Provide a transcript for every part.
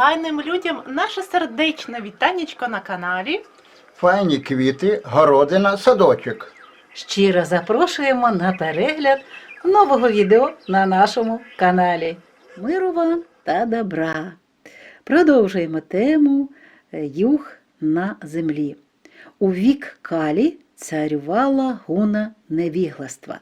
файним людям наше сердечне вітанечко на каналі. Файні квіти, городина, садочок. Щиро запрошуємо на перегляд нового відео на нашому каналі. Миру вам та добра. Продовжуємо тему е, Юг на землі. У вік Калі царювала гуна невігластва,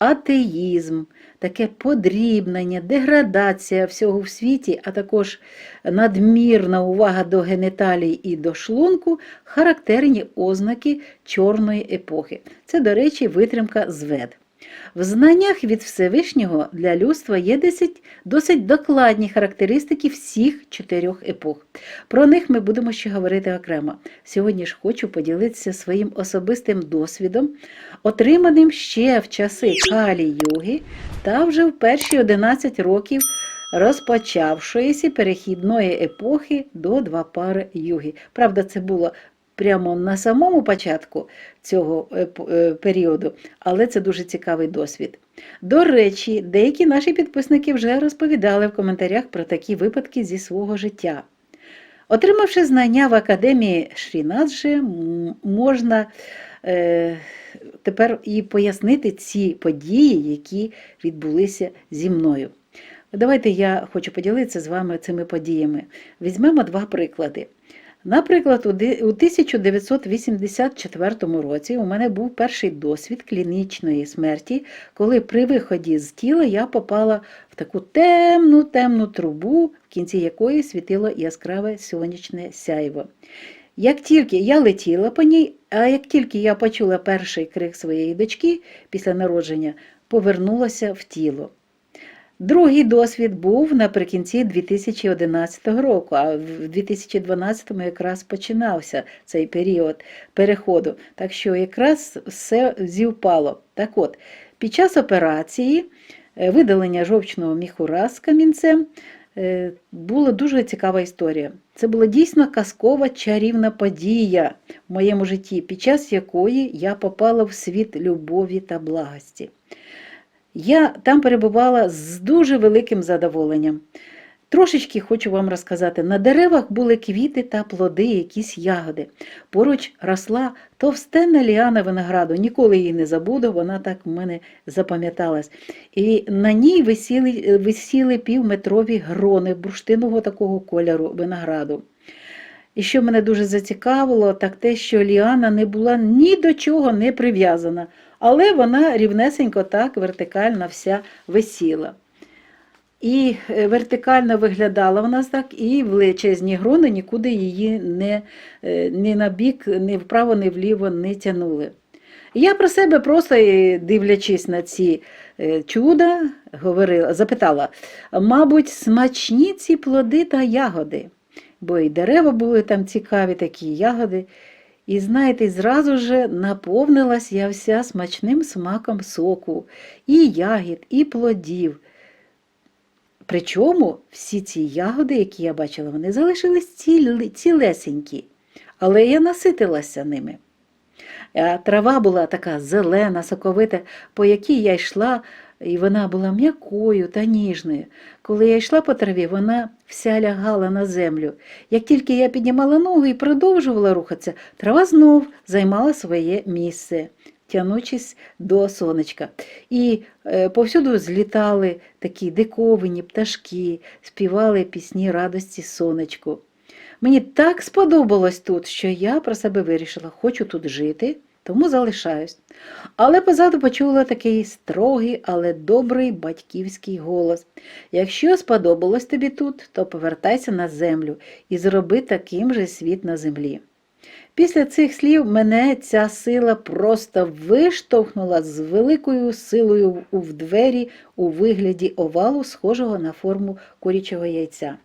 атеїзм, таке подрібнення, деградація всього в світі, а також надмірна увага до генеталій і до шлунку характерні ознаки чорної епохи. Це, до речі, витримка з вед. В знаннях від Всевишнього для людства є досить, досить докладні характеристики всіх чотирьох епох. Про них ми будемо ще говорити окремо. Сьогодні ж хочу поділитися своїм особистим досвідом, отриманим ще в часи Калі Юги та вже в перші 11 років розпочавшоїся перехідної епохи до два пари юги. Правда, це було прямо на самому початку цього е, періоду, але це дуже цікавий досвід. До речі, деякі наші підписники вже розповідали в коментарях про такі випадки зі свого життя. Отримавши знання в академії Шрінаджі, можна е, тепер і пояснити ці події, які відбулися зі мною. Давайте я хочу поділитися з вами цими подіями. Візьмемо два приклади. Наприклад, у 1984 році у мене був перший досвід клінічної смерті, коли при виході з тіла я попала в таку темну темну трубу, в кінці якої світило яскраве сонячне сяйво. Як тільки я летіла по ній, а як тільки я почула перший крик своєї дочки після народження, повернулася в тіло. Другий досвід був наприкінці 2011 року, а в 2012 якраз починався цей період переходу. Так що якраз все зівпало. Так от, під час операції е, видалення жовчного міхура з камінцем е, була дуже цікава історія. Це була дійсно казкова чарівна подія в моєму житті, під час якої я попала в світ любові та благості. Я там перебувала з дуже великим задоволенням. Трошечки хочу вам розказати: на деревах були квіти та плоди, якісь ягоди. Поруч росла товстенна ліана винограду. Ніколи її не забуду, вона так в мене запам'яталась. І на ній висіли, висіли півметрові грони бурштинового такого кольору винограду. І що мене дуже зацікавило, так те, що Ліана не була ні до чого не прив'язана, але вона рівнесенько так вертикально вся висіла. І е, вертикально виглядала вона так, і величезні грони нікуди її не, е, ні на бік, ні вправо, ні вліво не тянули. Я про себе просто, е, дивлячись на ці чуда, говорила, запитала, мабуть, смачні ці плоди та ягоди, бо і дерева були там цікаві, такі ягоди. І знаєте, зразу же наповнилась я вся смачним смаком соку, і ягід, і плодів. Причому всі ці ягоди, які я бачила, вони залишились ціл- цілесенькі, але я наситилася ними. Трава була така зелена, соковита, по якій я йшла, і вона була м'якою та ніжною. Коли я йшла по траві, вона вся лягала на землю. Як тільки я піднімала ноги і продовжувала рухатися, трава знов займала своє місце, тянучись до сонечка. І е, повсюду злітали такі диковинні пташки, співали пісні радості сонечку. Мені так сподобалось тут, що я про себе вирішила, хочу тут жити, тому залишаюсь. Але позаду почула такий строгий, але добрий батьківський голос. Якщо сподобалось тобі тут, то повертайся на землю і зроби таким же світ на землі. Після цих слів мене ця сила просто виштовхнула з великою силою в двері у вигляді овалу, схожого на форму курячого яйця.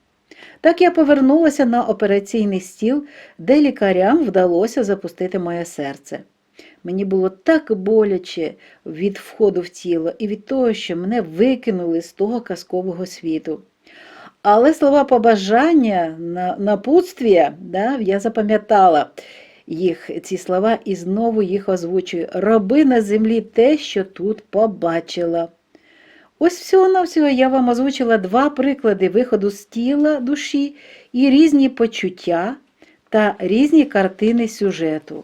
Так я повернулася на операційний стіл, де лікарям вдалося запустити моє серце. Мені було так боляче від входу в тіло і від того, що мене викинули з того казкового світу. Але слова побажання, на- напутствія, да, я запам'ятала їх, ці слова, і знову їх озвучую. Роби на землі те, що тут побачила. Ось всього-навсього я вам озвучила два приклади виходу з тіла душі і різні почуття та різні картини сюжету.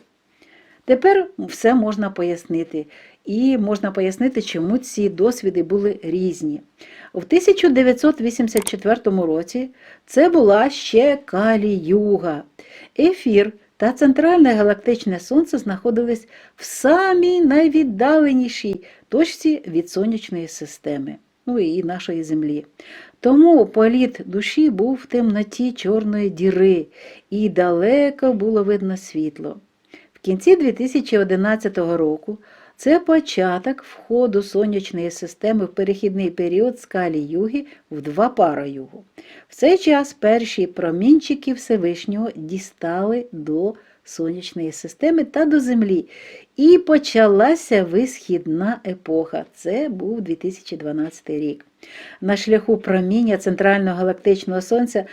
Тепер все можна пояснити. І можна пояснити, чому ці досвіди були різні. У 1984 році це була ще Калі-Юга. Ефір та центральне галактичне сонце знаходились в самій найвіддаленішій точці від сонячної системи, ну і нашої Землі. Тому політ душі був в темноті чорної діри, і далеко було видно світло. Кінці 2011 року це початок входу сонячної системи в перехідний період скалі Юги в два пара Югу. В цей час перші промінчики Всевишнього дістали до сонячної системи та до Землі. І почалася висхідна епоха. Це був 2012 рік. На шляху проміння центрального галактичного сонця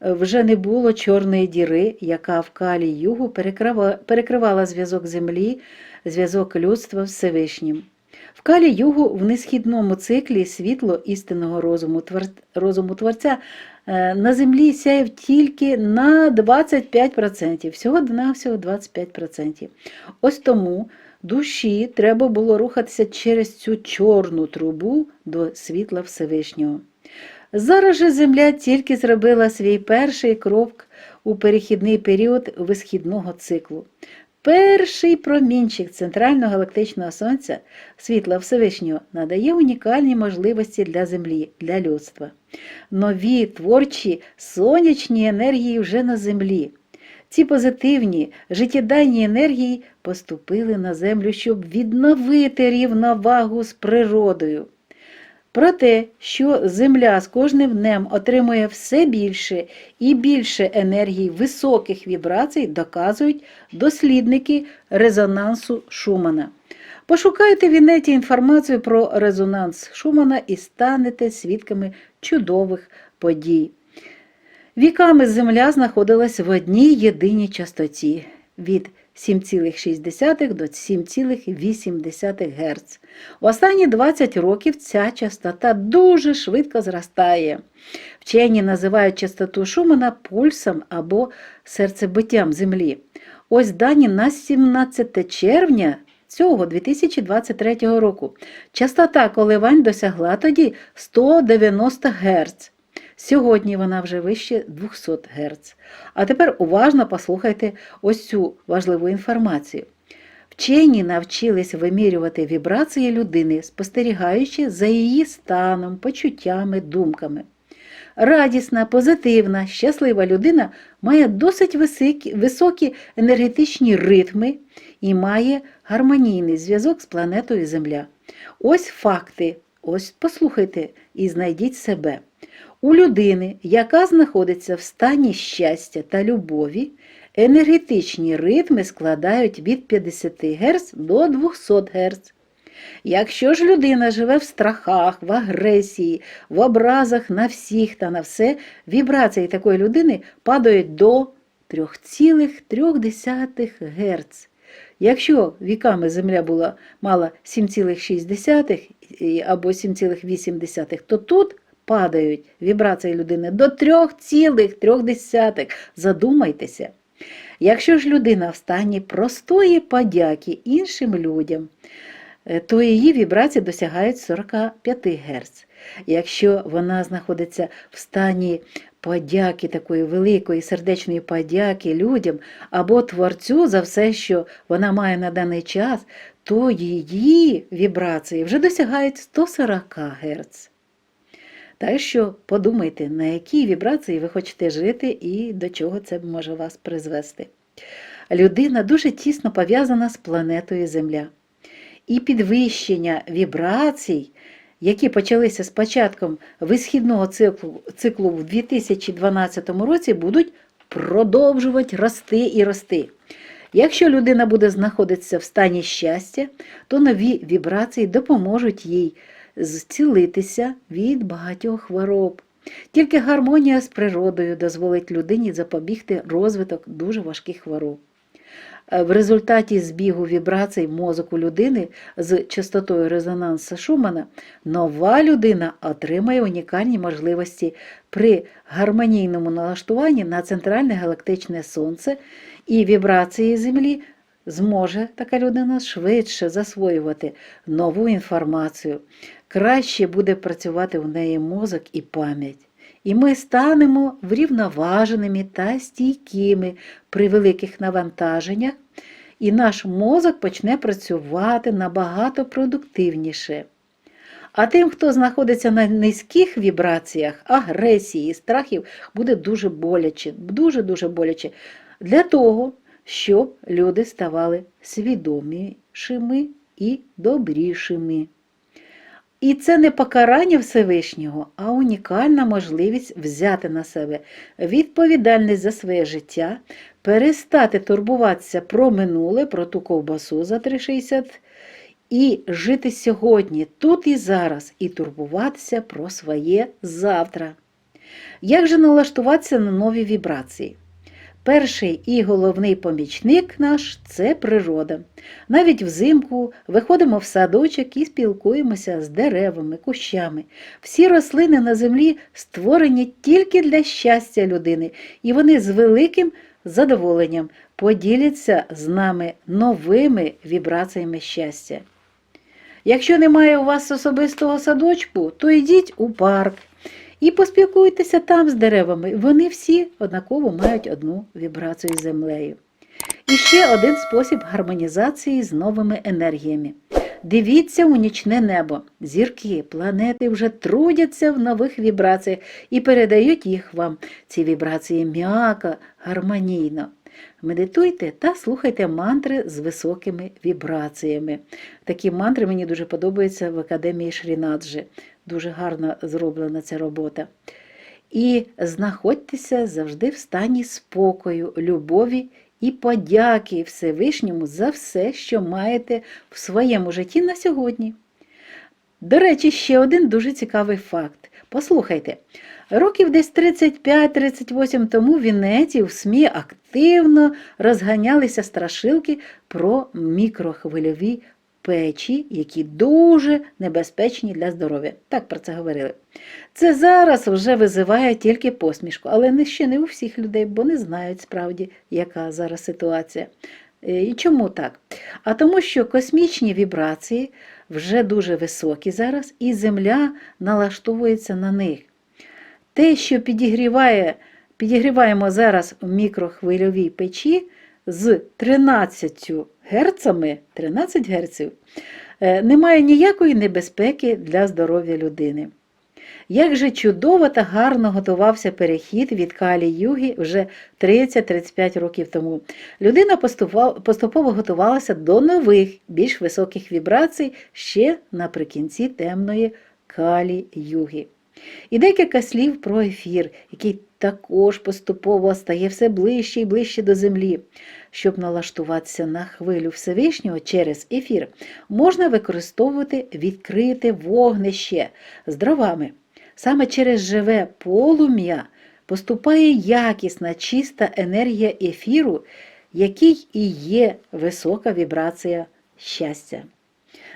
вже не було чорної діри, яка в калі югу перекрива- перекривала зв'язок Землі, зв'язок людства Всевишнім. В калі югу в несхідному циклі світло істинного розуму, розуму Творця е, на землі сяяв тільки на 25%, всього на всього 25%. Ось тому душі треба було рухатися через цю чорну трубу до світла Всевишнього. Зараз же Земля тільки зробила свій перший крок у перехідний період висхідного циклу. Перший промінчик центрального галактичного сонця, світла Всевишнього, надає унікальні можливості для Землі, для людства. Нові творчі сонячні енергії вже на Землі. Ці позитивні, життєдайні енергії поступили на землю, щоб відновити рівновагу з природою. Про те, що Земля з кожним днем отримує все більше і більше енергії високих вібрацій, доказують дослідники резонансу Шумана. Пошукайте в інеті інформацію про резонанс Шумана і станете свідками чудових подій. Віками Земля знаходилась в одній єдиній частоті від 7,6 до 7,8 Гц. В останні 20 років ця частота дуже швидко зростає. Вчені називають частоту Шумана пульсом або серцебиттям Землі. Ось дані на 17 червня цього 2023 року. Частота коливань досягла тоді 190 Гц. Сьогодні вона вже вище 200 Гц. А тепер уважно послухайте ось цю важливу інформацію. Вчені навчились вимірювати вібрації людини, спостерігаючи за її станом, почуттями, думками. Радісна, позитивна, щаслива людина має досить високі, енергетичні ритми і має гармонійний зв'язок з планетою Земля. Ось факти, ось послухайте і знайдіть себе. У людини, яка знаходиться в стані щастя та любові, енергетичні ритми складають від 50 Гц до 200 Гц. Якщо ж людина живе в страхах, в агресії, в образах на всіх та на все, вібрації такої людини падають до 3,3 Гц. Якщо віками Земля була мала 7,6 або 7,8, то тут падають вібрації людини до 3,3. Задумайтеся. Якщо ж людина в стані простої подяки іншим людям, е, то її вібрації досягають 45 Гц. Якщо вона знаходиться в стані подяки, такої великої сердечної подяки людям або творцю за все, що вона має на даний час, то її вібрації вже досягають 140 Гц. Так що подумайте, на якій вібрації ви хочете жити і до чого це може вас призвести. Людина дуже тісно пов'язана з планетою Земля. І підвищення вібрацій, які почалися з початком висхідного циклу, циклу в 2012 році, будуть продовжувати рости і рости. Якщо людина буде знаходитися в стані щастя, то нові вібрації допоможуть їй зцілитися від багатьох хвороб. Тільки гармонія з природою дозволить людині запобігти розвиток дуже важких хвороб. Е, В результаті збігу вібрацій мозку людини з частотою резонансу Шумана нова людина отримає унікальні можливості при гармонійному налаштуванні на центральне галактичне сонце і вібрації Землі зможе така людина швидше засвоювати нову інформацію. Краще буде працювати в неї мозок і пам'ять. І ми станемо врівноваженими та стійкими при великих навантаженнях, і наш мозок почне працювати набагато продуктивніше. А тим, хто знаходиться на низьких вібраціях, агресії, страхів, буде дуже боляче, дуже-дуже боляче. Для того, щоб люди ставали свідомішими і добрішими. І це не покарання Всевишнього, а унікальна можливість взяти на себе відповідальність за своє життя, перестати турбуватися про минуле, про ту ковбасу за 3,60 і жити сьогодні, тут і зараз, і турбуватися про своє завтра. Як же налаштуватися на нові вібрації? Перший і головний помічник наш це природа. Навіть взимку виходимо в садочок і спілкуємося з деревами, кущами. Всі рослини на землі створені тільки для щастя людини, і вони з великим задоволенням поділяться з нами новими вібраціями щастя. Якщо немає у вас особистого садочку, то йдіть у парк і поспілкуйтеся там з деревами. Вони всі однаково мають одну вібрацію з землею. І ще один спосіб гармонізації з новими енергіями. Дивіться у нічне небо. Зірки, планети вже трудяться в нових вібраціях і передають їх вам. Ці вібрації м'яко, гармонійно. Медитуйте та слухайте мантри з високими вібраціями. Такі мантри мені дуже подобаються в академії Шрінаджі. Дуже гарно зроблена ця робота. І знаходьтеся завжди в стані спокою, любові і подяки Всевишньому за все, що маєте в своєму житті на сьогодні. До речі, ще один дуже цікавий факт. Послухайте, років десь 35-38 тому в Венеції в СМІ активно розганялися страшилки про мікрохвильові печі, які дуже небезпечні для здоров'я. Так про це говорили. Це зараз вже визиває тільки посмішку, але не ще не у всіх людей, бо не знають справді, яка зараз ситуація. Е, І чому так? А тому, що космічні вібрації вже дуже високі зараз, і Земля налаштовується на них. Те, що підігріває, підігріваємо зараз у мікрохвильовій печі з 13 герцами, 13 герців, е, немає ніякої небезпеки для здоров'я людини. Як же чудово та гарно готувався перехід від калі юги вже 30-35 років тому. Людина поступово готувалася до нових, більш високих вібрацій ще наприкінці темної калі юги. І декілька слів про ефір, який також поступово стає все ближче і ближче до землі. Щоб налаштуватися на хвилю Всевишнього через ефір, можна використовувати відкрите вогнище з дровами. Саме через живе полум'я поступає якісна чиста енергія ефіру, який і є висока вібрація щастя.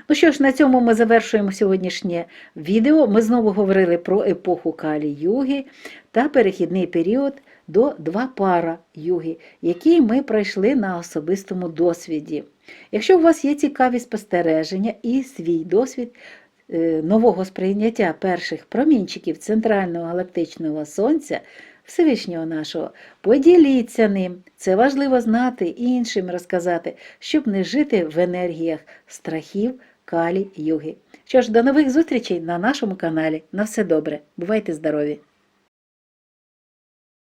Ну що ж, на цьому ми завершуємо сьогоднішнє відео. Ми знову говорили про епоху Калі-юги та перехідний період до Двапара юги, який ми пройшли на особистому досвіді. Якщо у вас є цікаві спостереження і свій досвід е, нового сприйняття перших промінчиків центрального галактичного сонця, Всевишнього нашого, поділіться ним. Це важливо знати і іншим розказати, щоб не жити в енергіях страхів, калі, юги. Що ж, до нових зустрічей на нашому каналі. На все добре. Бувайте здорові!